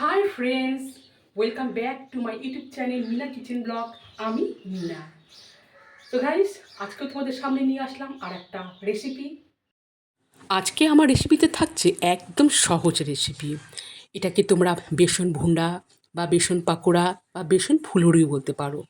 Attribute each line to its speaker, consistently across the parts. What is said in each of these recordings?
Speaker 1: Hi friends welcome back to my YouTube channel Meena kitchen blog আমি মিনা। তো guys আজকে তোমাদের সামনে নিয়ে আসলাম আর একটা রেসিপি আজকে আমার রেসিপিতে থাকছে একদম সহজ রেসিপি এটাকে তোমরা বেসন ভুন্ডা বা বেসন পাকোড়া বা বেসন ফুলুরিও বলতে পারো।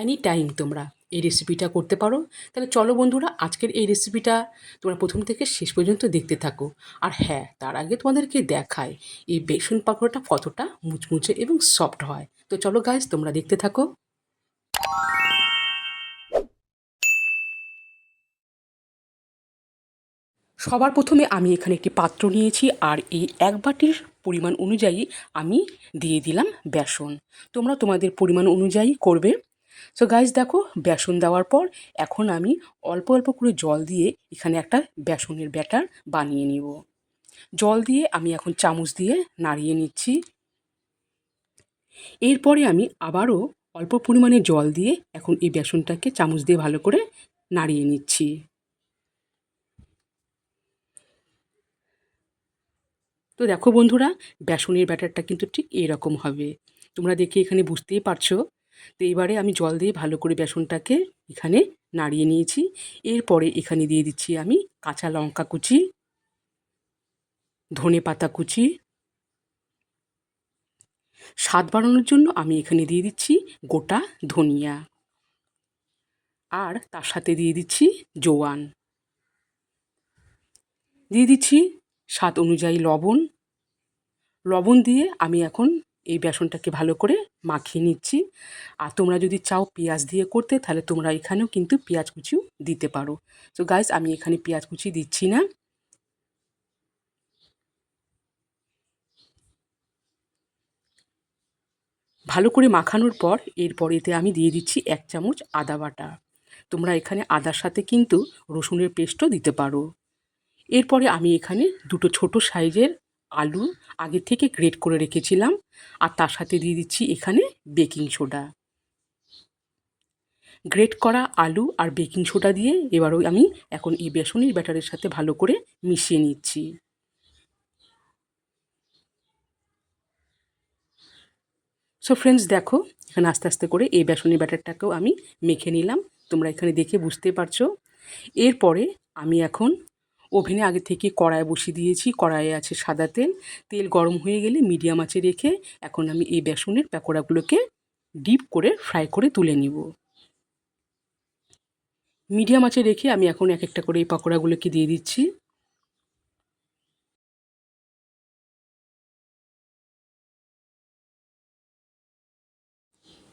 Speaker 1: এনি টাইম তোমরা এই রেসিপিটা করতে পারো। তাহলে চলো বন্ধুরা, আজকের এই রেসিপিটা তোমরা প্রথম থেকে শেষ পর্যন্ত দেখতে থাকো। আর হ্যাঁ তার আগে তোমাদেরকে দেখায় এই বেসন পাকোড়াটা কতটা মুচমুচে এবং সফট হয়। তো চলো গাইজ তোমরা দেখতে থাকো। সবার প্রথমে আমি এখানে একটি পাত্র নিয়েছি, আর এই এক বাটির পরিমাণ অনুযায়ী আমি দিয়ে দিলাম বেসন। তোমরা তোমাদের পরিমাণ অনুযায়ী করবে। সো গাইজ দেখো, বেসন দেওয়ার পর এখন আমি অল্প অল্প করে জল দিয়ে এখানে একটা বেসনের ব্যাটার বানিয়ে নিব। জল দিয়ে আমি এখন চামচ দিয়ে নাড়িয়ে নিচ্ছি। এরপরে আমি আবারও অল্প পরিমাণে জল দিয়ে এখন এই বেসনটাকে চামচ দিয়ে ভালো করে নাড়িয়ে নিচ্ছি। তো দেখো বন্ধুরা, বেসনের ব্যাটারটা কিন্তু ঠিক এরকম হবে। তোমরা দেখে এখানে বুঝতেই পারছ তো এবারে আমি জল দিয়ে ভালো করে বেসনটাকে এখানে নাড়িয়ে নিয়েছি। এরপরে এখানে দিয়ে দিচ্ছি আমি কাঁচা লঙ্কা কুচি, ধনে পাতা কুচি। স্বাদ বাড়ানোর জন্য আমি এখানে দিয়ে দিচ্ছি গোটা ধনিয়া। আর তার সাথে দিয়ে দিচ্ছি জোয়ান। দিয়ে দিচ্ছি স্বাদ অনুযায়ী লবণ। লবণ দিয়ে আমি এখন এই বেসনটাকে ভালো করে মাখিয়ে নিচ্ছি। আর তোমরা যদি চাও পেঁয়াজ দিয়ে করতে, তাহলে তোমরা এখানেও কিন্তু পেঁয়াজ কুচিও দিতে পারো। তো গাইস আমি এখানে পেঁয়াজ কুচি দিচ্ছি না। ভালো করে মাখানোর পর এরপর এতে আমি দিয়ে দিচ্ছি এক চামচ আদা বাটা। তোমরা এখানে আদার সাথে কিন্তু রসুনের পেস্টও দিতে পারো। এরপরে আমি এখানে দুটো ছোট সাইজের আলু আগে থেকে গ্রেট করে রেখেছিলাম আর তার সাথে দিয়ে দিচ্ছি এখানে বেকিং সোডা গ্রেট করা আলু আর বেকিং সোডা দিয়ে এবারও আমি এখন এই বেসনের ব্যাটারের সাথে ভালো করে মিশিয়ে নিচ্ছি। সো ফ্রেন্ডস দেখো, এখানে আস্তে আস্তে করে এই বেসনের ব্যাটারটাকেও আমি মেখে নিলাম। তোমরা এখানে দেখে বুঝতে পারছ। এরপরে আমি এখন ওভেনে আগে থেকে কড়াই বসিয়ে দিয়েছি, কড়াইয়ে আছে সাদা তেল। তেল গরম হয়ে গেলে মিডিয়াম আঁচে রেখে এখন আমি এই বেসনের প্যাকোড়াগুলোকে ডিপ করে ফ্রাই করে তুলে নিব। মিডিয়াম আঁচে রেখে আমি এখন এক একটা করে এই পাকোড়াগুলোকে দিয়ে দিচ্ছি।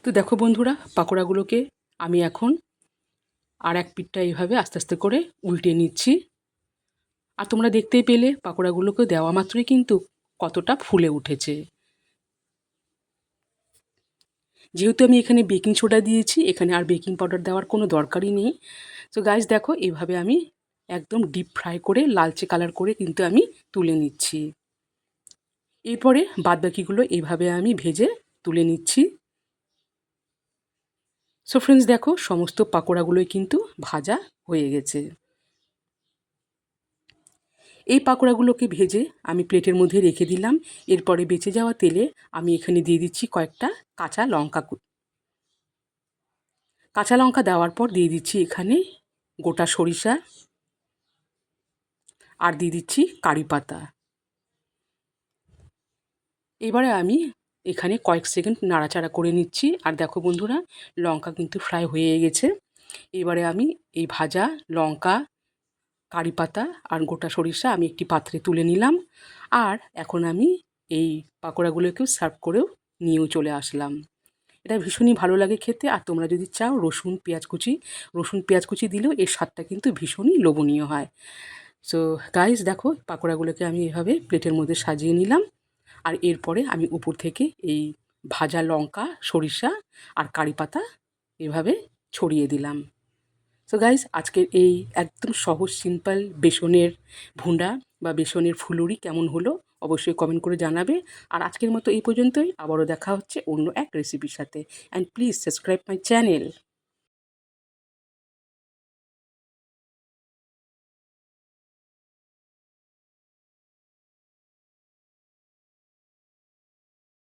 Speaker 1: তো দেখো বন্ধুরা, পাকোড়াগুলোকে আমি এখন আর এক পিঠটা এইভাবে আস্তে আস্তে করে উল্টে নিচ্ছি। আর তোমরা দেখতেই পেলে পাকোড়াগুলোকে দেওয়া মাত্রই কিন্তু কতটা ফুলে উঠেছে। যেহেতু আমি এখানে বেকিং সোডা দিয়েছি, এখানে আর বেকিং পাউডার দেওয়ার কোনো দরকারই নেই। তো গাইজ দেখো, এভাবে আমি একদম ডিপ ফ্রাই করে লালচে কালার করে কিন্তু আমি তুলে নিচ্ছি। এরপরে বাদবাকিগুলো এইভাবে আমি ভেজে তুলে নিচ্ছি। সো ফ্রেন্ডস দেখো, সমস্ত পাকোড়াগুলোই কিন্তু ভাজা হয়ে গেছে। এই পাকোড়াগুলোকে ভেজে আমি প্লেটের মধ্যে রেখে দিলাম। এরপরে বেঁচে যাওয়া তেলে আমি এখানে দিয়ে দিচ্ছি কয়েকটা কাঁচা লঙ্কা কাঁচা লঙ্কা দেওয়ার পর দিয়ে দিচ্ছি এখানে গোটা সরিষা আর দিয়ে দিচ্ছি কারি পাতা। এবারে আমি এখানে কয়েক সেকেন্ড নাড়াচাড়া করে নিচ্ছি। আর দেখো বন্ধুরা, লঙ্কা কিন্তু ফ্রাই হয়ে গেছে। এবারে আমি এই ভাজা লঙ্কা কারি পাতা আর গোটা সরিষা আমি একটি পাত্রে তুলে নিলাম। আর এখন আমি এই পাকোড়াগুলোকেও সার্ভ করেও নিয়েও চলে আসলাম। এটা ভীষণই ভালো লাগে খেতে। আর তোমরা যদি চাও রসুন, পেঁয়াজ কুচি, রসুন, পেঁয়াজ কুচি দিলেও এর স্বাদটা কিন্তু ভীষণই লোভনীয় হয়। সো গাইস দেখো পাকোড়াগুলোকে আমি এভাবে প্লেটের মধ্যে সাজিয়ে নিলাম। আর এরপরে আমি উপর থেকে এই ভাজা লঙ্কা, সরিষা আর কারি পাতা এভাবে ছড়িয়ে দিলাম। সো গাইজ আজকের এই একদম সহজ সিম্পল বেসনের ভুন্ডা বা বেসনের ফুলুরি কেমন হলো অবশ্যই কমেন্ট করে জানাবে। আর আজকের মতো এই পর্যন্তই। আবারও দেখা হচ্ছে অন্য এক রেসিপির সাথে। And please subscribe my channel